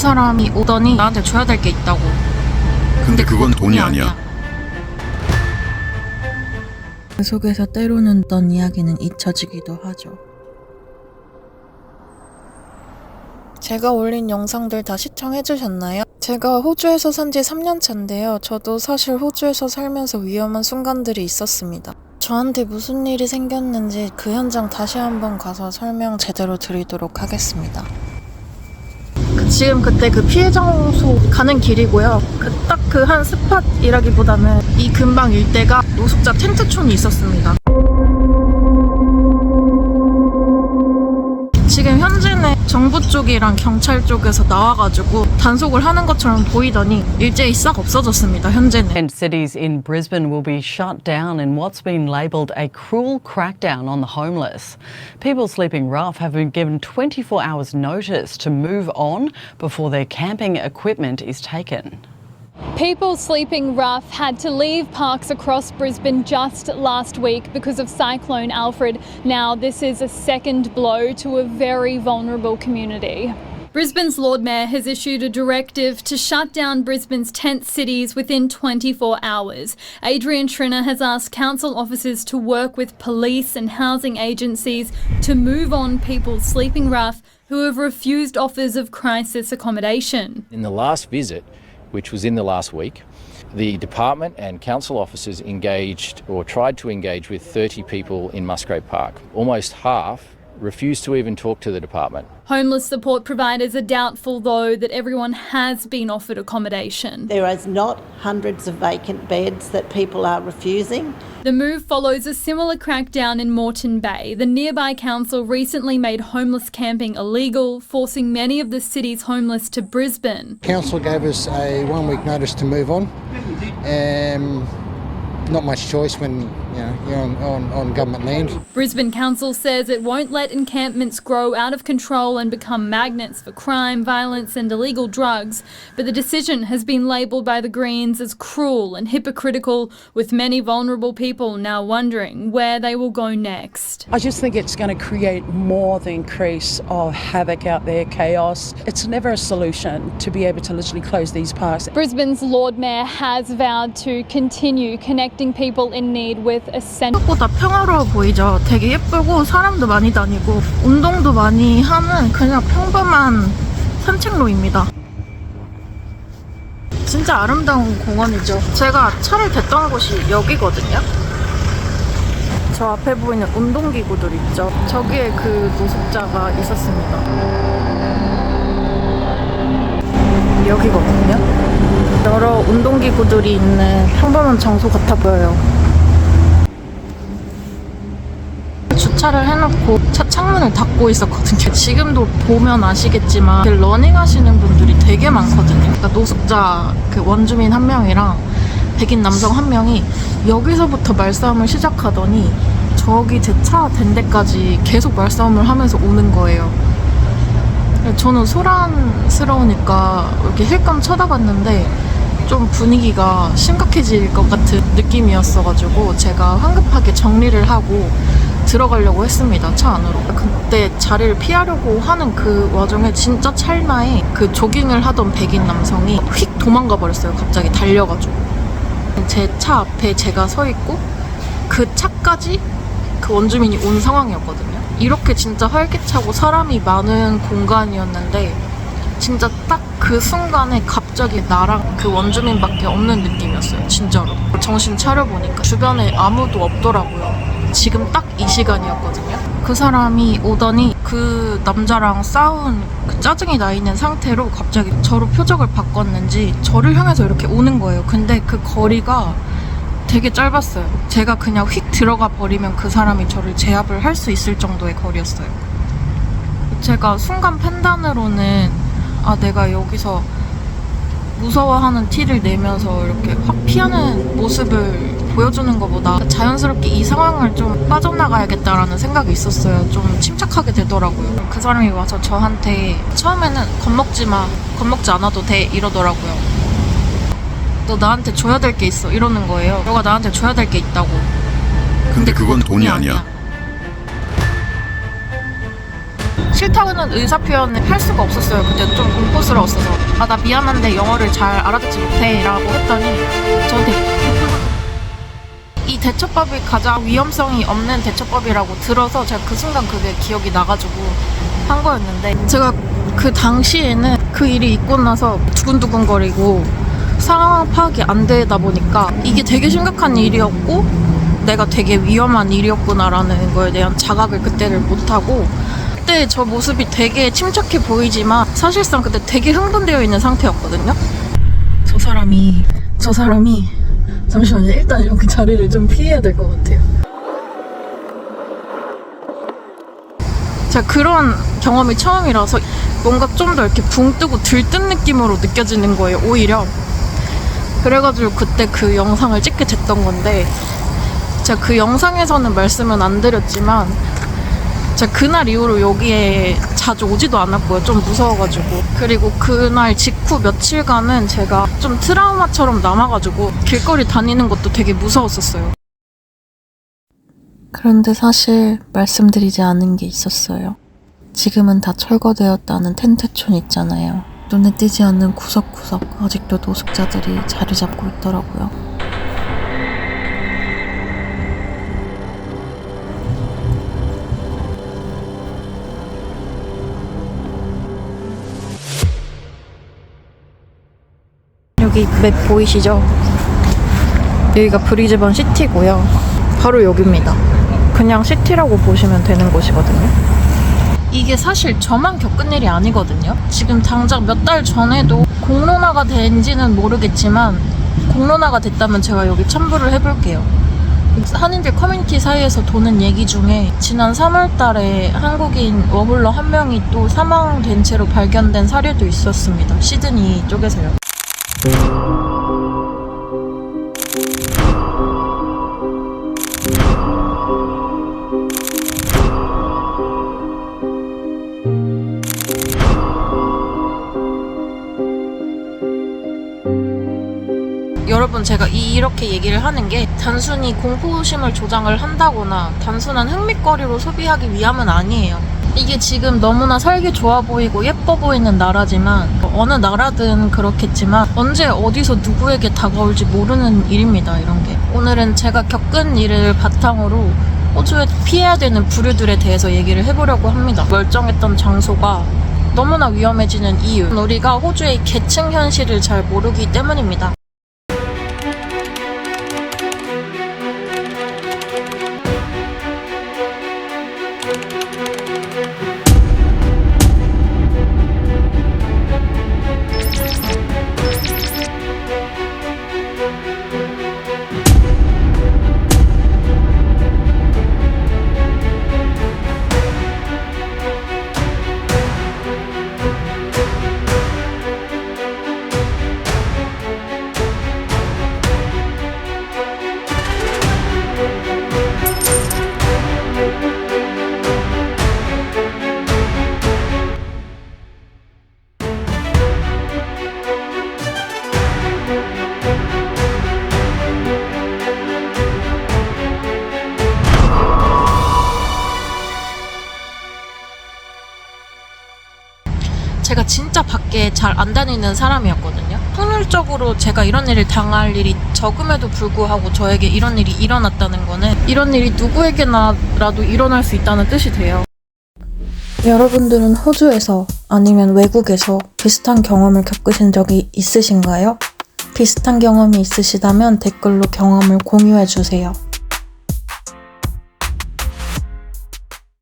그 사람이 오더니 나한테 줘야 될 게 있다고. 근데 그건 돈이 아니야. 그 속에서 때로는 던 이야기는 잊혀지기도 하죠. 제가 올린 영상들 다 시청해주셨나요? 제가 호주에서 산 지 3년 차인데요. 저도 사실 호주에서 살면서 위험한 순간들이 있었습니다. 저한테 무슨 일이 생겼는지 그 현장 다시 한번 가서 설명 제대로 드리도록 하겠습니다. 지금 그때 그 피해 장소 가는 길이고요. 그 딱 그 한 스팟이라기보다는 이 근방 일대가 노숙자 텐트촌이 있었습니다. 정부 쪽이랑 경찰 쪽에서 나와가지고 단속을 하는 것처럼 보이더니 일제히 싹 없어졌습니다. 현재는. Tent cities in Brisbane will be shut down in what's been labelled a cruel crackdown on the homeless. People sleeping rough have been given 24 hours' notice to move on before their camping equipment is taken. People sleeping rough had to leave parks across Brisbane just last week because of Cyclone Alfred. Now, this is a second blow to a very vulnerable community. Brisbane's Lord Mayor has issued a directive to shut down Brisbane's tent cities within 24 hours. Adrian Trina has asked council officers to work with police and housing agencies to move on people sleeping rough who have refused offers of crisis accommodation. In the last visit, which was in the last week, the department and council officers engaged or tried to engage with 30 people in Musgrave Park. Almost half refused to even talk to the department. Homeless support providers are doubtful, though, that everyone has been offered accommodation. There is not hundreds of vacant beds that people are refusing. The move follows a similar crackdown in Moreton Bay. The nearby council recently made homeless camping illegal, forcing many of the city's homeless to Brisbane. Council gave us a one week notice to move on. Um, not much choice when you know you're on, on, on government land. Brisbane Council says it won't let encampments grow out of control and become magnets for crime, violence, and illegal drugs. But the decision has been labelled by the Greens as cruel and hypocritical, with many vulnerable people now wondering where they will go next. I just think it's going to create more the increase of havoc out there, chaos. It's never a solution to be able to literally close these parks. Brisbane's Lord Mayor has vowed to continue connecting people in need with essential. 생각보다 평화로워 보이죠. 되게 예쁘고 사람도 많이 다니고 운동도 많이 하는 그냥 평범한 산책로입니다. 진짜 아름다운 공원이죠. 제가 차를 댔던 곳이 여기거든요. 저 앞에 보이는 운동기구들 있죠. 저기에 그 노숙자가 있었습니다. 여기거든요. 여러 운동기구들이 있는 평범한 장소 같아 보여요. 주차를 해놓고 차 창문을 닫고 있었거든요. 지금도 보면 아시겠지만 그 러닝 하시는 분들이 되게 많거든요. 그러니까 노숙자 그 원주민 한 명이랑 백인 남성 한 명이 여기서부터 말싸움을 시작하더니 저기 제차댄 데까지 계속 말싸움을 하면서 오는 거예요. 저는 소란스러우니까 이렇게 힐끔 쳐다봤는데 좀 분위기가 심각해질 것 같은 느낌이었어가지고 제가 황급하게 정리를 하고 들어가려고 했습니다 차 안으로 그때 자리를 피하려고 하는 그 와중에 진짜 찰나에 그 조깅을 하던 백인 남성이 휙 도망가 버렸어요 갑자기 달려가지고 제 차 앞에 제가 서 있고 그 차까지 그 원주민이 온 상황이었거든요 이렇게 진짜 활기차고 사람이 많은 공간이었는데 진짜 딱 그 순간에 갑자기 나랑 그 원주민밖에 없는 느낌이었어요. 진짜로. 정신 차려보니까 주변에 아무도 없더라고요. 지금 딱 이 시간이었거든요. 그 사람이 오더니 그 남자랑 싸운 그 짜증이 나 있는 상태로 갑자기 저로 표적을 바꿨는지 저를 향해서 이렇게 오는 거예요. 근데 그 거리가 되게 짧았어요. 제가 그냥 휙 들어가 버리면 그 사람이 저를 제압을 할 수 있을 정도의 거리였어요. 제가 순간 판단으로는 아 내가 여기서 무서워하는 티를 내면서 이렇게 확 피하는 모습을 보여주는 것보다 자연스럽게 이 상황을 좀 빠져나가야겠다라는 생각이 있었어요. 좀 침착하게 되더라고요. 그 사람이 와서 저한테 처음에는 겁먹지 마, 겁먹지 않아도 돼 이러더라고요. 너 나한테 줘야 될 게 있어 이러는 거예요. 너가 나한테 줘야 될 게 있다고. 근데 그건 돈이 아니야. 싫다고는 의사 표현을 할 수가 없었어요. 그때 좀 공포스러웠어서 아 나 미안한데 영어를 잘 알아듣지 못해라고 했더니 저한테 이 대처법이 가장 위험성이 없는 대처법이라고 들어서 제가 그 순간 그게 기억이 나가지고 한 거였는데 제가 그 당시에는 그 일이 있고 나서 두근두근거리고 상황 파악이 안 되다 보니까 이게 되게 심각한 일이었고 내가 되게 위험한 일이었구나라는 거에 대한 자각을 그때를 못하고 그때 저 모습이 되게 침착해 보이지만 사실상 그때 되게 흥분되어 있는 상태였거든요. 저 사람이 저 사람이 잠시만요. 일단 여기 자리를 좀 피해야 될 것 같아요. 제가 그런 경험이 처음이라서 뭔가 좀 더 이렇게 붕 뜨고 들뜬 느낌으로 느껴지는 거예요. 오히려. 그래가지고 그때 그 영상을 찍게 됐던 건데 제가 그 영상에서는 말씀은 안 드렸지만 제가 그날 이후로 여기에 자주 오지도 않았고요. 좀 무서워가지고. 그리고 그날 직후 며칠간은 제가 좀 트라우마처럼 남아가지고 길거리 다니는 것도 되게 무서웠었어요. 그런데 사실 말씀드리지 않은 게 있었어요. 지금은 다 철거되었다는 텐트촌 있잖아요. 눈에 띄지 않는 구석구석 아직도 노숙자들이 자리 잡고 있더라고요. 여기 맵 보이시죠? 여기가 브리즈번 시티고요. 바로 여기입니다. 그냥 시티라고 보시면 되는 곳이거든요. 이게 사실 저만 겪은 일이 아니거든요. 지금 당장 몇 달 전에도 공론화가 된지는 모르겠지만 공론화가 됐다면 제가 여기 첨부를 해볼게요. 한인들 커뮤니티 사이에서 도는 얘기 중에 지난 3월 달에 한국인 워홀러 한 명이 또 사망된 채로 발견된 사례도 있었습니다. 시드니 쪽에서요. 여러분 제가 이- 이렇게 얘기를 하는 게 단순히 공포심을 조장을 한다거나 단순한 흥미거리로 소비하기 위함은 아니에요. 이게 지금 너무나 살기 좋아 보이고 예뻐 보이는 나라지만 어느 나라든 그렇겠지만 언제 어디서 누구에게 다가올지 모르는 일입니다. 이런 게. 오늘은 제가 겪은 일을 바탕으로 호주에 피해야 되는 부류들에 대해서 얘기를 해보려고 합니다. 멀쩡했던 장소가 너무나 위험해지는 이유. 우리가 호주의 계층 현실을 잘 모르기 때문입니다. 제가 진짜 밖에 잘 안 다니는 사람이었거든요. 확률적으로 제가 이런 일을 당할 일이 적음에도 불구하고 저에게 이런 일이 일어났다는 거는 이런 일이 누구에게나라도 일어날 수 있다는 뜻이 돼요. 여러분들은 호주에서 아니면 외국에서 비슷한 경험을 겪으신 적이 있으신가요? 비슷한 경험이 있으시다면 댓글로 경험을 공유해 주세요.